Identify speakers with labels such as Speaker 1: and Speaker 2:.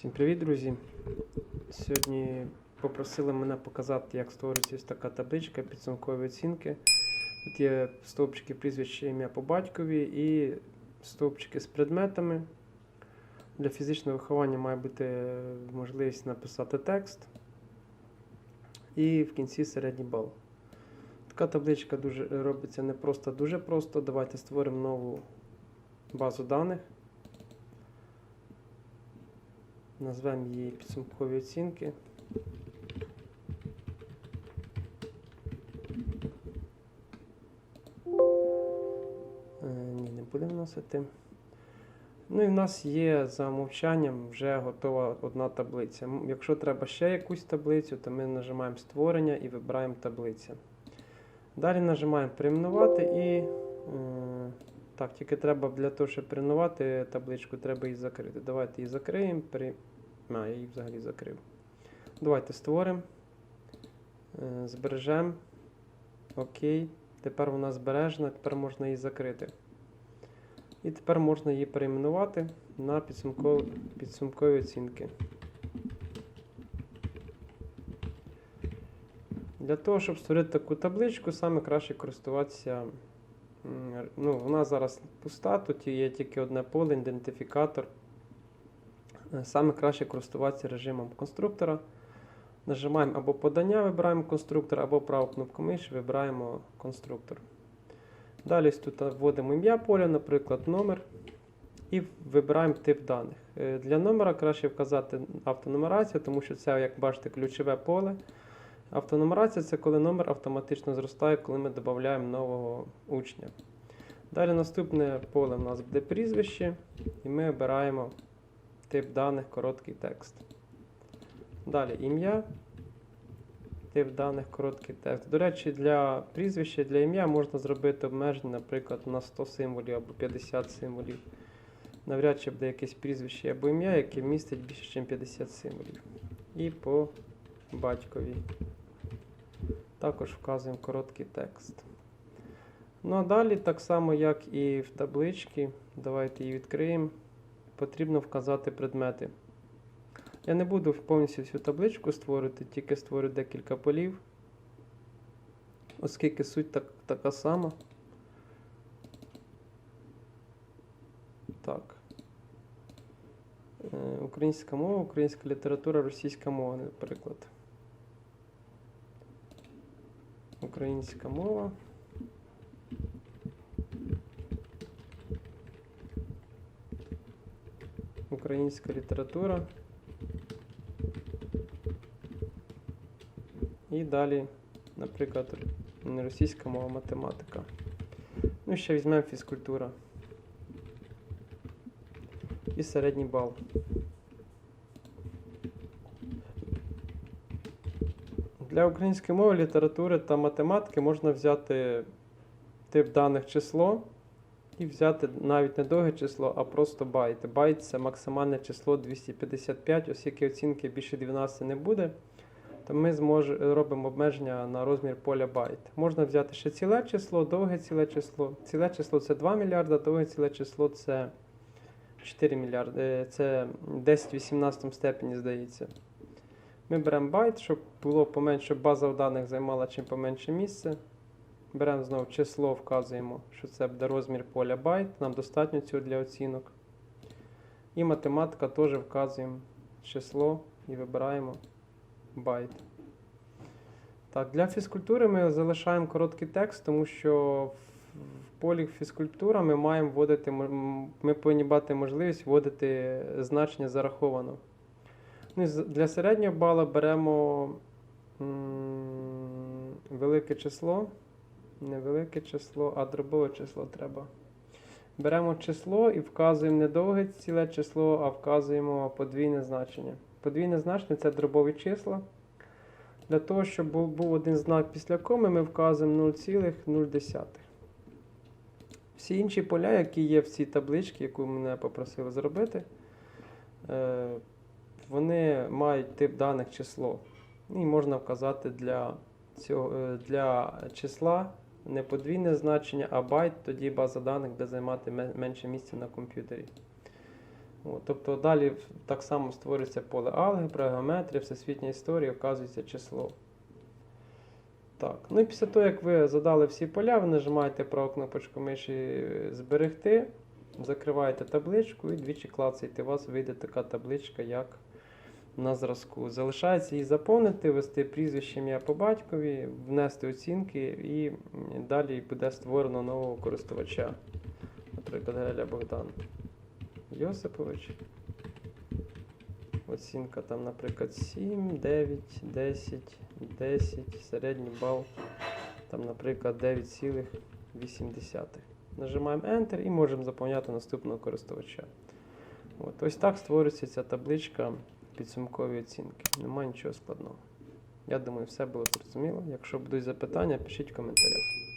Speaker 1: Всім привіт, друзі! Сьогодні попросили мене показати, як створюється ось така табличка підсумкової оцінки. Тут є стовпчики прізвище ім'я по батькові і стовпчики з предметами. Для фізичного виховання має бути можливість написати текст. І в кінці середній бал. Така табличка дуже, робиться не просто дуже просто. Давайте створимо нову базу даних. Назвемо її підсумкові оцінки. Е, Ні, не будемо вносити. Ну і в нас є за мовчанням вже готова одна таблиця. Якщо треба ще якусь таблицю, то ми нажимаємо створення і вибираємо таблиця. Далі нажимаємо перейменувати і. е, Так, тільки треба для того, щоб перейменувати табличку, треба її закрити. Давайте її закриємо. Я її взагалі закрив. Давайте створимо. Е, Збережемо. Окей. Тепер вона збережена, тепер можна її закрити. І тепер можна її перейменувати на підсумкові, підсумкові оцінки. Для того, щоб створити таку табличку, саме краще користуватися. Ну, вона зараз пуста, тут є тільки одне поле, ідентифікатор. Е, Саме краще користуватися режимом конструктора. Нажимаємо або подання, вибираємо конструктор, або праву кнопку миші вибираємо конструктор. Далі тут вводимо ім'я поля, наприклад, номер. І вибираємо тип даних. Е, Для номера краще вказати автонумерацію, тому що це, як бачите, ключове поле. Автонумерація це коли номер автоматично зростає, коли ми додаємо нового учня. Далі наступне поле у нас буде прізвище, і ми обираємо тип даних короткий текст. Далі ім'я. Тип даних короткий текст. До речі, для прізвища, для ім'я можна зробити обмеження, наприклад, на 100 символів або 50 символів. Навряд чи буде якесь прізвище або ім'я, яке містить більше, ніж 50 символів. І по батькові. Також вказуємо короткий текст. Ну а далі, так само, як і в табличці, давайте її відкриємо. Потрібно вказати предмети. Я не буду повністю всю табличку створити, тільки створю декілька полів, оскільки суть так, така сама. Так. Е, Українська мова, українська література, російська мова, наприклад. Українська мова. Українська література. І далі, наприклад, російська мова, математика. Ну, ще візьмемо фізкультура. І середній бал. Для української мови, літератури та математики можна взяти тип даних число і взяти навіть не довге число, а просто байт. Байт це максимальне число 255, оскільки оцінки більше 12 не буде, то ми змож, робимо обмеження на розмір поля байт. Можна взяти ще ціле число, довге ціле число. Ціле число це 2 мільярда, довге ціле число це 4 мільярди. Е, Це 10 в 18 степені, здається. Ми беремо байт, щоб було поменше, щоб база даних займала чим поменше місце. Беремо знову число, вказуємо, що це буде розмір поля байт. Нам достатньо цього для оцінок. І математика теж вказуємо число і вибираємо байт. Так, для фізкультури ми залишаємо короткий текст, тому що в- полі фізкультура ми маємо вводити, ми повинні мати можливість вводити значення зараховано. Ну, для середнього бала беремо м, велике число. Не велике число, а дробове число треба. Беремо число і вказуємо не довге ціле число, а вказуємо подвійне значення. Подвійне значення це дробові числа. Для того, щоб був, був один знак після коми, ми вказуємо 0,0. Всі інші поля, які є в цій табличці, яку мене попросили зробити, е, вони мають тип даних число. І можна вказати для, цього, е, для числа не подвійне значення, а байт, тоді база даних буде займати менше місця на комп'ютері. Тобто далі так само створюється поле алгебра, геометрія, всесвітня історія, вказується число. Так, ну і після того, як ви задали всі поля, ви нажимаєте праву кнопочку миші зберегти, закриваєте табличку і двічі клацаєте. У вас вийде така табличка, як на зразку. Залишається її заповнити, ввести прізвище ім'я по батькові, внести оцінки і далі буде створено нового користувача. Наприклад, Геля Богдан Йосипович. Оцінка там, наприклад, 7, 9, 10, 10, середній бал, там, наприклад, 9,8. Нажимаємо Enter і можемо заповняти наступного користувача. От, ось так створюється ця табличка підсумкові оцінки. Немає нічого складного. Я думаю, все було зрозуміло. Якщо будуть запитання, пишіть в коментарях.